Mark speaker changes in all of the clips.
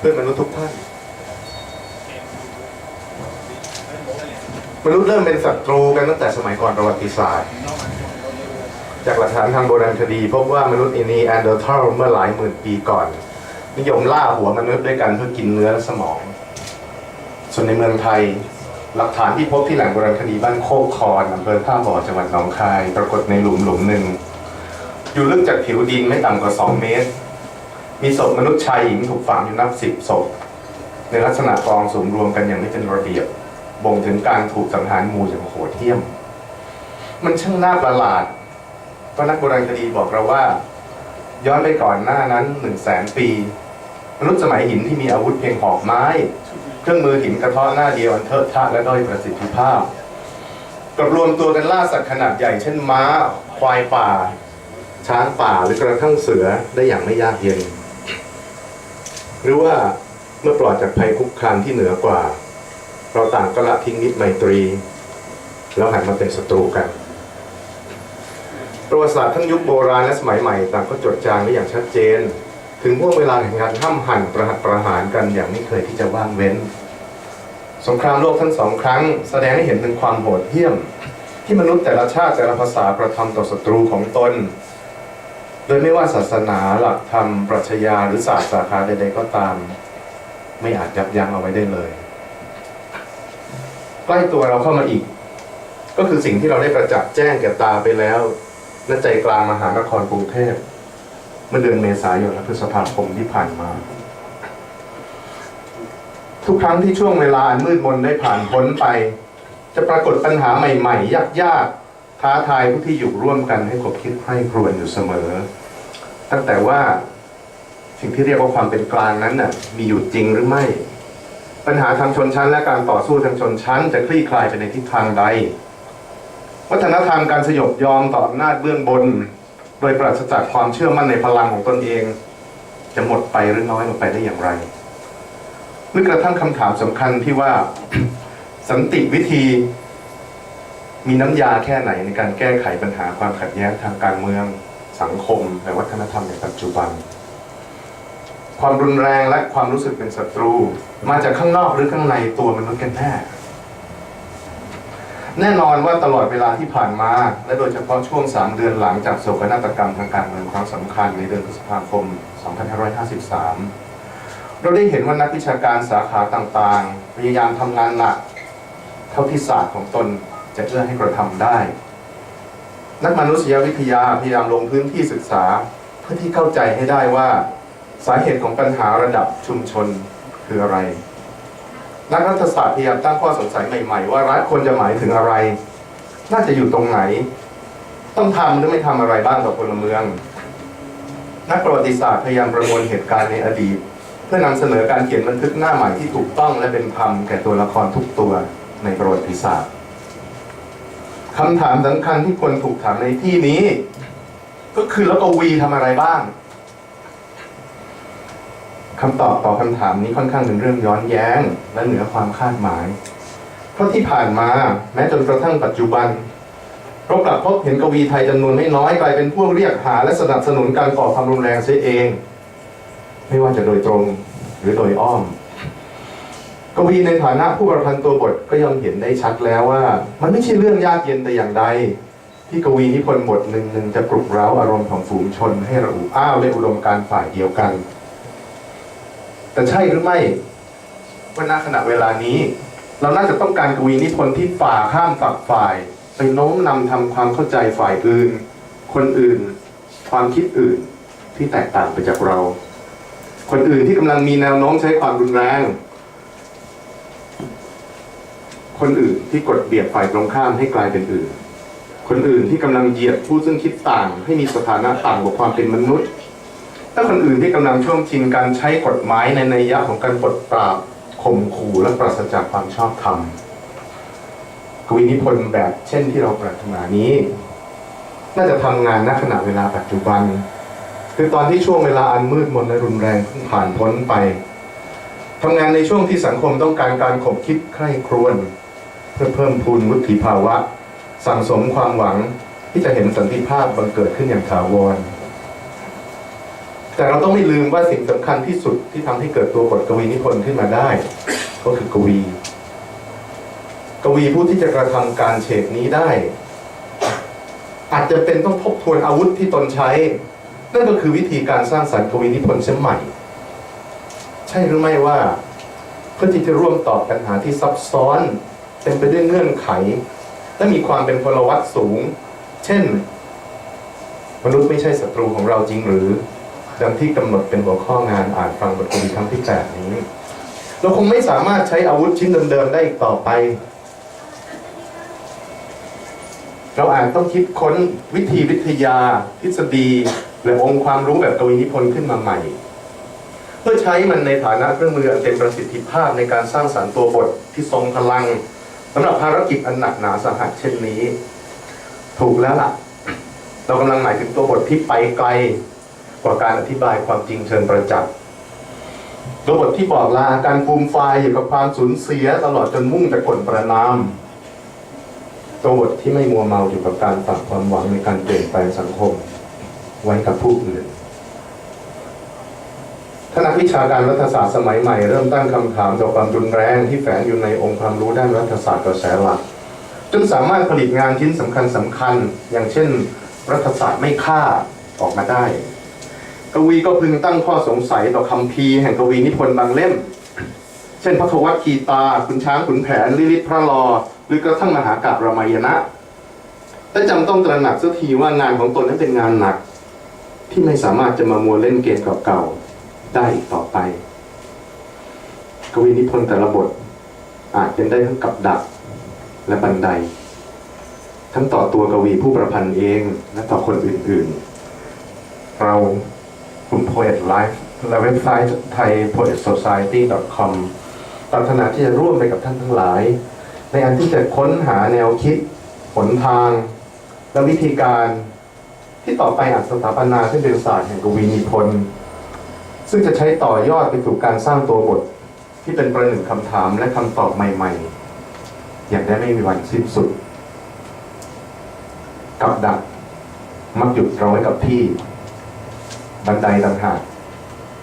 Speaker 1: เพื่อนมนุษย์ทุกท่าน มนุษย์เริ่มเป็นศัตรูกันตั้งแต่สมัยก่อนประวัติศาสตร์ จากหลักฐานทางโบราณคดี พบว่ามนุษย์อินีแอนเดอร์ทัลเมื่อหลายหมื่นปีก่อน นิยมล่าหัวมนุษย์ด้วยกันเพื่อกินเนื้อและสมอง ส่วนในเมืองไทยหลักฐานที่พบที่แหล่งโบราณคดีบ้านโคกคอนอำเภอท่าบ่อจังหวัดหนองคาย ปรากฏในหลุมหลุมหนึ่ง อยู่ลึกจากผิวดินไม่ต่ำกว่า 2 เมตร มีศพมนุษย์ชายหญิงถูกฝังอยู่นับสิบศพ ในลักษณะกองสมรวมกันอย่างไม่เป็นระเบียบ บ่งถึงการถูกสังหารหมู่อย่างโหดเหี้ยม มันช่างน่าประหลาดเพราะนักโบราณคดีบอกเราว่า ย้อนไปก่อนหน้านั้นหนึ่งแสนปี มนุษย์สมัยหินที่มีอาวุธเพียงหอกไม้ เครื่องมือหินกระเทาะหน้าเดียวอันเทอะทะและด้อยประสิทธิภาพกลับรวมตัวกันล่าสัตว์ขนาดใหญ่เช่นม้า ควายป่า ช้างป่าหรือกระทั่งเสือได้อย่างไม่ยากเย็น หรือว่าเมื่อปลอดจากภัยคุกคามที่เหนือกว่า เราต่างก็ละทิ้งมิตรไมตรี แล้วหันมาเป็นศัตรูกัน ประวัติศาสตร์ทั้งยุคโบราณและสมัยใหม่ต่างก็จดจารึกไว้อย่างชัดเจน ถึงห่วงเวลาแห่งการห้ำหั่นประหัตประหารกันอย่างไม่เคยที่จะว่างเว้น สงครามโลกทั้งสองครั้ง แสดงให้เห็นถึงความโหดเหี้ยม ที่มนุษย์แต่ละชาติแต่ละภาษากระทำต่อศัตรูของตน โดยไม่ว่าศาสนาหลักธรรมปรัชญาหรือศาสตร์สาขาใดๆก็ตาม ไม่อาจยับยั้งเอาไว้ได้เลย ใกล้ตัวเราเข้ามาอีก ก็คือสิ่งที่เราได้ประจักษ์แจ้งแก่ตาไปแล้วณใจกลางมหานครกรุงเทพเมื่อเดือนเมษายนและพฤษภาคมที่ผ่านมา ทุกครั้งที่ช่วงเวลามืดมนได้ผ่านพ้นไป จะปรากฏปัญหาใหม่ ๆยากๆ ท้าทายผู้ที่อยู่ร่วมกันให้คบคิดให้ครวญอยู่เสมอ ตั้งแต่ว่าสิ่งที่เรียกว่าความเป็นกลางนั้นน่ะมีอยู่จริงหรือไม่ ปัญหาทางชนชั้น และการต่อสู้ทางชนชั้น จะคลี่คลายไปในทิศทางใด วัฒนธรรมการสยบยอมต่ออำนาจเบื้องบน โดยปราศจากความเชื่อมั่นในพลังของตนเอง จะหมดไปหรือน้อยลงไปได้อย่างไรหรือกระทั่งคำถามสำคัญที่ว่า สันติวิธี มีน้ำยาแค่ไหนในการแก้ไขปัญหาความขัดแย้งทางการเมืองสังคมและวัฒนธรรมในปัจจุบัน ความรุนแรงและความรู้สึกเป็นศัตรู มาจากข้างนอกหรือข้างในตัวมนุษย์กันแน่แน่นอนว่าตลอดเวลาที่ผ่านมา และโดยเฉพาะช่วง 3 เดือนหลังจากโศกนาฏกรรมทางการเมืองครั้งสำคัญในเดือนพฤษภาคม 2553 เราได้เห็นว่านักวิชาการสาขาต่างๆ พยายามทำงานหนักเท่าที่ศาสตร์ของตน จะเอื้อให้กระทำได้ นักมนุษยวิทยาพยายามลงพื้นที่ศึกษาเพื่อที่เข้าใจให้ได้ว่า สาเหตุของปัญหาระดับชุมชนคืออะไร นักรัฐศาสตร์พยายามตั้งข้อสงสัยใหม่ๆ ว่ารัฐควรจะหมายถึงอะไร น่าจะอยู่ตรงไหน ต้องทำหรือไม่ทำอะไรบ้างต่อพลเมือง นักประวัติศาสตร์พยายามประมวลเหตุการณ์ในอดีตเพื่อนำเสนอการเขียนบันทึกหน้าใหม่ที่ถูกต้องและเป็นธรรมแก่ตัวละครทุกตัวในประวัติศาสตร์ คำถามสำคัญที่ควรถูกถามในที่นี้ ก็คือแล้วกวีทำอะไรบ้างคำตอบต่อคำถามนี้ค่อนข้างเป็นเรื่องย้อนแย้ง และเหนือความคาดหมาย เพราะที่ผ่านมาแม้จนกระทั่งปัจจุบันเรากลับพบเห็นกวีไทยจำนวนไม่น้อยกลายเป็นพวกเรียกหา และสนับสนุนการก่อความรุนแรงเสียเอง ไม่ว่าจะโดยตรงหรือโดยอ้อม กวีในฐานะผู้ประพันธ์ตัวบทก็ย่อมเห็นได้ชัดแล้วว่า มันไม่ใช่เรื่องยากเย็นแต่อย่างใดที่กวีนิพนธ์บทหนึ่งหนึ่งจะปลุกเร้าอารมณ์ของฝูงชนให้ระอุอ้าวในอุดมการฝ่ายเดียวกัน แต่ใช่หรือไม่ว่าณขณะเวลานี้ เราน่าจะต้องการกวีนิพนธ์ที่ฝ่าข้ามฝักฝ่ายไปโน้มนำทำความเข้าใจฝ่ายอื่น คนอื่น ความคิดอื่นที่แตกต่างไปจากเรา คนอื่นที่กำลังมีแนวโน้มใช้ความรุนแรง คนอื่นที่กดเบียดฝ่ายตรงข้ามให้กลายเป็นอื่น คนอื่นที่กำลังเหยียดผู้ซึ่งคิดต่าง ให้มีสถานะต่างกว่าความเป็นมนุษย์และคนอื่นที่กำลังช่วงชิงการใช้กฎหมายในนัยยะของการปลดปราบข่มขู่และปราศจากความชอบธรรมกวีนิพนธ์แบบเช่นที่เราปรารถนานี้ น่าจะทำงานณขณะเวลาปัจจุบัน คือตอนที่ช่วงเวลาอันมืดมนและรุนแรงเพิ่งผ่านพ้นไปทำงานในช่วงที่สังคมต้องการการขบคิดใคร่ครวญ พื่อเพิ่มพูนวุฒิภาวะ สั่งสมความหวังที่จะเห็นสันติภาพบังเกิดขึ้นอย่างถาวร แต่เราต้องไม่ลืมว่าสิ่งสำคัญที่สุดที่ทำให้เกิดตัวบทกวีนิพนธ์ขึ้นมาได้ ก็คือกวี กวีผู้ที่จะกระทำการเฉดนี้ได้ อาจจะเป็นต้องทบทวนอาวุธที่ตนใช้ นั่นก็คือวิธีการสร้างสรรค์กวีนิพนธ์เช่นใหม่ ใช่หรือไม่ว่า เพื่อที่จะร่วมตอบปัญหาที่ซับซ้อน เต็มไปด้วยเงื่อนไข และมีความเป็นพลวัตสูง เช่น มนุษย์ไม่ใช่ศัตรูของเราจริงหรือดังที่กำหนดเป็นหัวข้องานอ่านฟังบทกวีครั้งที่แปดนี้ เราคงไม่สามารถใช้อาวุธชิ้นเดิมๆได้อีกต่อไป เราอาจต้องคิดค้นวิธีวิทยา ทฤษฎีหรืองค์ความรู้แบบกวีนิพนธ์ขึ้นมาใหม่ เพื่อใช้มันในฐานะเครื่องมืออันเต็มประสิทธิภาพในการสร้างสรรค์ตัวบทที่ทรงพลัง สำหรับภารกิจอันหนักหนาสาหัสเช่นนี้ ถูกแล้วล่ะ เรากำลังหมายถึงตัวบทที่ไปไกล กว่าการอธิบายความจริงเชิงประจักษ์ตัวบทที่บอกลาการฟูมไฟยอยู่กับความสูญเสียตลอดจนมุ่งแต่ผลประนามตัวบทที่ไม่มัวเมาอยู่กับการฝากความหวังในการเปลี่ยนแปลงสังคม ไว้กับผู้อื่น นักวิชาการรัฐศาสตร์สมัยใหม่เริ่มตั้งคำถามต่อความรุนแรงที่แฝงอยู่ในองค์ความรู้ด้านรัฐศาสตร์กระแสหลักจนสามารถผลิตงานชิ้นสำคัญสำคัญ อย่างเช่น รัฐศาสตร์ไม่ฆ่าออกมาได้ กวีก็พึงตั้งข้อสงสัยต่อคำพีแห่งกวีนิพนธ์บางเล่ม เช่นพระทวัตคีตาคุณช้างขุนแผนลิลิตพระลอ หรือกระทั่งมหากาบรามายณะแต่จำต้องตระหนักสักทีว่างานของตนนั้นเป็นงานหนัก ที่ไม่สามารถจะมามัวเล่นเกมเก่าๆ ได้อีกต่อไป กวีนิพนธ์แต่ละบท อาจเป็นได้ทั้งกับดักและบันได ทั้งต่อตัวกวีผู้ประพันธ์เองและต่อคนอื่นๆ เรากลุ่ม Poet Life และเว็บไซต์ไทย poet society com ปรารถนาที่จะร่วมไปกับท่านทั้งหลาย ในอันที่จะค้นหาแนวคิดหนทาง และวิธีการที่ต่อไปอาจสถาปนาขึ้นเป็นศาสตร์แห่งกวีนิพนธ์ ซึ่งจะใช้ต่อยอดไปสู่การสร้างตัวบท ที่เป็นประหนึ่งคำถามและคำตอบใหม่ ๆ อย่างได้ไม่มีวันสิ้นสุด กับดัก มักหยุดเราไว้กับที่ บันไดต่างหาก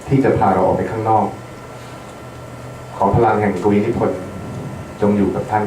Speaker 1: ที่จะพาเราออกไปข้างนอก ขอพลังแห่งกวีนิพนธ์จงอยู่กับท่าน